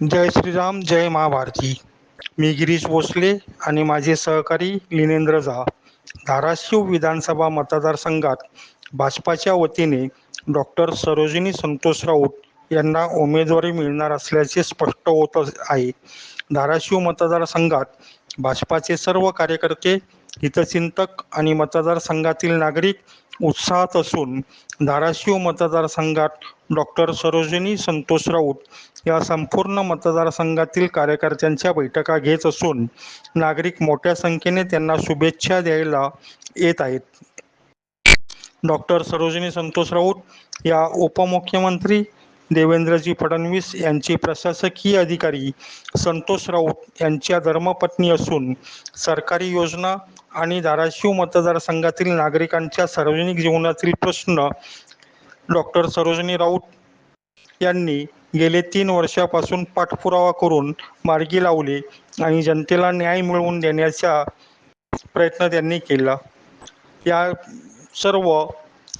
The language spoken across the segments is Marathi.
जय श्रीराम जय महाभारती. मी गिरीश भोसले आणि माझे सहकारी लिनेंद्र झा. धाराशिव विधानसभा मतदारसंघात भाजपाच्या वतीने डॉक्टर सरोजिनी संतोष राऊत यांना उमेदवारी मिळणार असल्याचे स्पष्ट होत आहे. धाराशिव मतदारसंघात भाजपाचे सर्व कार्यकर्ते हितचिंतक आणि मतदारसंघातील नागरिक उत्साहात असून धाराशिव मतदारसंघात डॉक्टर सरोजिनी संतोष राऊत या संपूर्ण मतदारसंघातील कार्यकर्त्यांच्या बैठका घेत असून नागरिक मोठ्या संख्येने त्यांना शुभेच्छा द्यायला येत आहेत. डॉक्टर सरोजिनी संतोष राऊत या उपमुख्यमंत्री देवेंद्रजी फडणवीस यांचे प्रशासकीय अधिकारी संतोष राऊत यांच्या धर्मपत्नी असून सरकारी योजना आणि धाराशिव मतदारसंघातील नागरिकांच्या सार्वजनिक जीवनातील प्रश्न डॉक्टर सरोजिनी राऊत यांनी गेले तीन वर्षापासून पाठपुरावा करून मार्गी लावले आणि जनतेला न्याय मिळवून देण्याचा प्रयत्न त्यांनी केला. या सर्व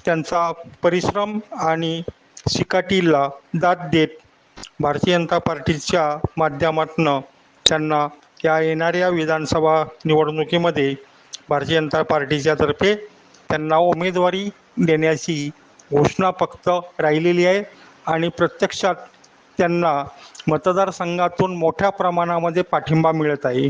त्यांचा परिश्रम आणि चिकाटीला दाद देत भारतीय जनता पार्टीच्या माध्यमातून त्यांना या येणाऱ्या विधानसभा निवडणुकीमध्ये भारतीय जनता पार्टीच्या तर्फे त्यांना उमेदवारी देण्याची घोषणा फक्त राहिलेली आहे आणि प्रत्यक्षात त्यांना मतदारसंघातून मोठ्या प्रमाणामध्ये पाठिंबा मिळत आहे.